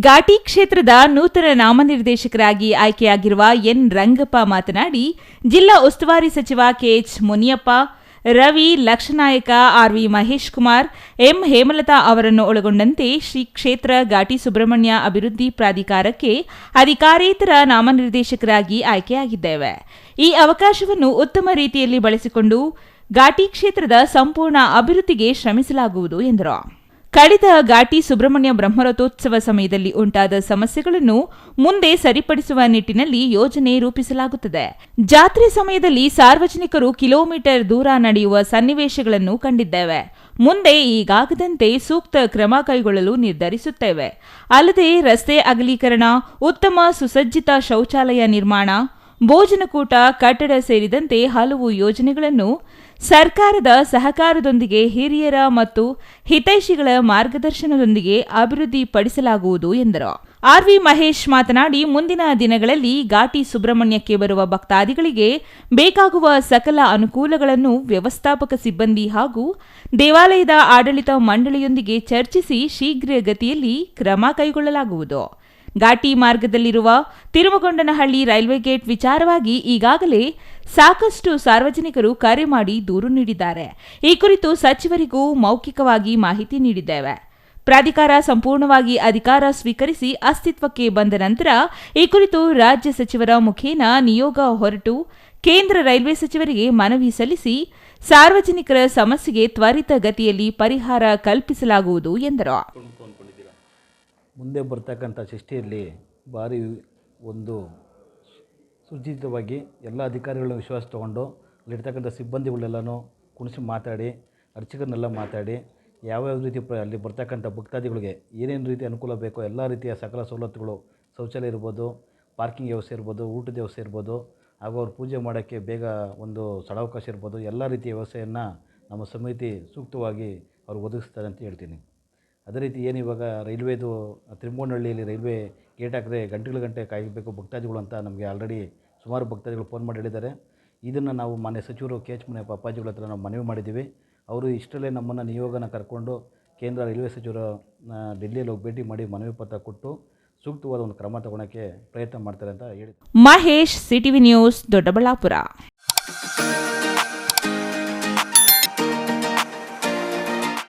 ಘಾಟಿ ಕ್ಷೇತ್ರದ ನೂತನ ನಾಮನಿರ್ದೇಶಕರಾಗಿ ಆಯ್ಕೆಯಾಗಿರುವ ಎನ್. ರಂಗಪ್ಪ ಮಾತನಾಡಿ, ಜಿಲ್ಲಾ ಉಸ್ತುವಾರಿ ಸಚಿವ KH Muniyappa, Ravi Lakshanayaka RV Mahesh Kumar, M. Hemalatha ಅವರನ್ನು ಒಳಗೊಂಡಂತೆ ಶ್ರೀ ಕ್ಷೇತ್ರ ಘಾಟಿ ಸುಬ್ರಹ್ಮಣ್ಯ ಅಭಿವೃದ್ಧಿ ಪ್ರಾಧಿಕಾರಕ್ಕೆ ಅಧಿಕಾರೇತರ ನಾಮನಿರ್ದೇಶಕರಾಗಿ ಆಯ್ಕೆಯಾಗಿದ್ದೇವೆ. ಈ ಅವಕಾಶವನ್ನು ಉತ್ತಮ ರೀತಿಯಲ್ಲಿ ಬಳಸಿಕೊಂಡು ಘಾಟಿ ಕ್ಷೇತ್ರದ ಸಂಪೂರ್ಣ ಅಭಿವೃದ್ಧಿಗೆ ಶ್ರಮಿಸಲಾಗುವುದು ಎಂದರು. ಕಳೆದ ಘಾಟಿ ಸುಬ್ರಹ್ಮಣ್ಯ ಬ್ರಹ್ಮರಥೋತ್ಸವ ಸಮಯದಲ್ಲಿ ಉಂಟಾದ ಸಮಸ್ಯೆಗಳನ್ನು ಮುಂದೆ ಸರಿಪಡಿಸುವ ನಿಟ್ಟಿನಲ್ಲಿ ಯೋಜನೆ ರೂಪಿಸಲಾಗುತ್ತದೆ. ಜಾತ್ರೆ ಸಮಯದಲ್ಲಿ ಸಾರ್ವಜನಿಕರು ಕಿಲೋಮೀಟರ್ ದೂರ ನಡೆಯುವ ಸನ್ನಿವೇಶಗಳನ್ನು ಕಂಡಿದ್ದೇವೆ. ಮುಂದೆ ಈಗಾಗದಂತೆ ಸೂಕ್ತ ಕ್ರಮ ಕೈಗೊಳ್ಳಲು ನಿರ್ಧರಿಸುತ್ತೇವೆ. ಅಲ್ಲದೆ ರಸ್ತೆ ಅಗಲೀಕರಣ, ಉತ್ತಮ ಸುಸಜ್ಜಿತ ಶೌಚಾಲಯ ನಿರ್ಮಾಣ ಭೋಜನಕೂಟ, ಕಟ್ಟಡ ಸೇರಿದಂತೆ ಹಲವು ಯೋಜನೆಗಳನ್ನು ಸರ್ಕಾರದ ಸಹಕಾರದೊಂದಿಗೆ ಹಿರಿಯರ ಮತ್ತು ಹಿತೈಷಿಗಳ ಮಾರ್ಗದರ್ಶನದೊಂದಿಗೆ ಅಭಿವೃದ್ಧಿಪಡಿಸಲಾಗುವುದು ಎಂದರು. ಆರ್ವಿ ಮಹೇಶ್ ಮಾತನಾಡಿ, ಮುಂದಿನ ದಿನಗಳಲ್ಲಿ ಘಾಟಿ ಸುಬ್ರಹ್ಮಣ್ಯಕ್ಕೆ ಬರುವ ಭಕ್ತಾದಿಗಳಿಗೆ ಬೇಕಾಗುವ ಸಕಲ ಅನುಕೂಲಗಳನ್ನು ವ್ಯವಸ್ಥಾಪಕ ಸಿಬ್ಬಂದಿ ಹಾಗೂ ದೇವಾಲಯದ ಆಡಳಿತ ಮಂಡಳಿಯೊಂದಿಗೆ ಚರ್ಚಿಸಿ ಶೀಘ್ರಗತಿಯಲ್ಲಿ ಕ್ರಮ ಕೈಗೊಳ್ಳಲಾಗುವುದು. ಘಾಟಿ ಮಾರ್ಗದಲ್ಲಿರುವ ತಿರುಮಗೊಂಡನಹಳ್ಳಿ ರೈಲ್ವೆ ಗೇಟ್ ವಿಚಾರವಾಗಿ ಈಗಾಗಲೇ ಸಾಕಷ್ಟು ಸಾರ್ವಜನಿಕರು ಕರೆ ಮಾಡಿ ದೂರು ನೀಡಿದ್ದಾರೆ. ಈ ಕುರಿತು ಸಚಿವರಿಗೂ ಮೌಖಿಕವಾಗಿ ಮಾಹಿತಿ ನೀಡಿದ್ದೇವೆ. ಪ್ರಾಧಿಕಾರ ಸಂಪೂರ್ಣವಾಗಿ ಅಧಿಕಾರ ಸ್ವೀಕರಿಸಿ ಅಸ್ತಿತ್ವಕ್ಕೆ ಬಂದ ನಂತರ ಈ ಕುರಿತು ರಾಜ್ಯ ಸಚಿವರ ಮುಖೇನ ನಿಯೋಗ ಹೊರಟು ಕೇಂದ್ರ ರೈಲ್ವೆ ಸಚಿವರಿಗೆ ಮನವಿ ಸಲ್ಲಿಸಿ ಸಾರ್ವಜನಿಕರ ಸಮಸ್ಯೆಗೆ ತ್ವರಿತ ಗತಿಯಲ್ಲಿ ಪರಿಹಾರ ಕಲ್ಪಿಸಲಾಗುವುದು ಎಂದರು. ಮುಂದೆ ಬರ್ತಕ್ಕಂಥ ಷಷ್ಠಿಯಲ್ಲಿ ಭಾರಿ ಒಂದು ಸುಜಿತವಾಗಿ ಎಲ್ಲ ಅಧಿಕಾರಿಗಳನ್ನ ವಿಶ್ವಾಸ ತೊಗೊಂಡು ಅಲ್ಲಿರ್ತಕ್ಕಂಥ ಸಿಬ್ಬಂದಿಗಳೆಲ್ಲನೂ ಕುಣಿಸಿ ಮಾತಾಡಿ, ಅರ್ಚಕರನ್ನೆಲ್ಲ ಮಾತಾಡಿ, ಯಾವ್ಯಾವ ರೀತಿ ಪ್ರ ಅಲ್ಲಿ ಬರ್ತಕ್ಕಂಥ ಭಕ್ತಾದಿಗಳಿಗೆ ಏನೇನು ರೀತಿ ಅನುಕೂಲ ಬೇಕೋ ಎಲ್ಲ ರೀತಿಯ ಸಕಲ ಸವಲತ್ತುಗಳು ಶೌಚಾಲಯ ಇರ್ಬೋದು, ಪಾರ್ಕಿಂಗ್ ವ್ಯವಸ್ಥೆ ಇರ್ಬೋದು, ಊಟದ ವ್ಯವಸ್ಥೆ ಇರ್ಬೋದು, ಹಾಗೂ ಅವ್ರು ಪೂಜೆ ಮಾಡೋಕ್ಕೆ ಬೇಗ ಒಂದು ಸ್ಥಳಾವಕಾಶ ಇರ್ಬೋದು, ಎಲ್ಲ ರೀತಿಯ ವ್ಯವಸ್ಥೆಯನ್ನು ನಮ್ಮ ಸಮಿತಿ ಸೂಕ್ತವಾಗಿ ಅವ್ರು ಒದಗಿಸ್ತಾರೆ ಅಂತ ಹೇಳ್ತೀನಿ. ಅದೇ ರೀತಿ ಏನು ಇವಾಗ ರೈಲ್ವೇದು ತಿರುಮಗೊಂಡಹಳ್ಳಿಯಲ್ಲಿ ರೈಲ್ವೆ ಗೇಟ್ ಹಾಕಿದ್ರೆ ಗಂಟೆಗಳ ಗಂಟೆ ಕಾಯಬೇಕು ಭಕ್ತಾದಿಗಳು ಅಂತ ನಮಗೆ ಆಲ್ರೆಡಿ ಸುಮಾರು ಭಕ್ತಾದಿಗಳು ಫೋನ್ ಮಾಡಿ ಹೇಳಿದ್ದಾರೆ. ಇದನ್ನು ನಾವು ಮಾನ್ಯ ಸಚಿವರು ಕೆ ಎಚ್ ಮನೆ ಅಪ್ಪಾಜಿಗಳ ಹತ್ರ ನಾವು ಮನವಿ ಮಾಡಿದ್ದೀವಿ. ಅವರು ಇಷ್ಟರಲ್ಲೇ ನಮ್ಮನ್ನು ನಿಯೋಗನ ಕರ್ಕೊಂಡು ಕೇಂದ್ರ ರೈಲ್ವೆ ಸಚಿವರು ಡೆಲ್ಲಿಯಲ್ಲಿ ಹೋಗಿ ಭೇಟಿ ಮಾಡಿ ಮನವಿ ಪತ್ರ ಕೊಟ್ಟು ಸೂಕ್ತವಾದ ಒಂದು ಕ್ರಮ ತಗೊಳ್ಳೋಕ್ಕೆ ಪ್ರಯತ್ನ ಮಾಡ್ತಾರೆ ಅಂತ ಹೇಳಿ ಮಹೇಶ್, ಸಿಟಿವಿ ನ್ಯೂಸ್, ದೊಡ್ಡಬಳ್ಳಾಪುರ.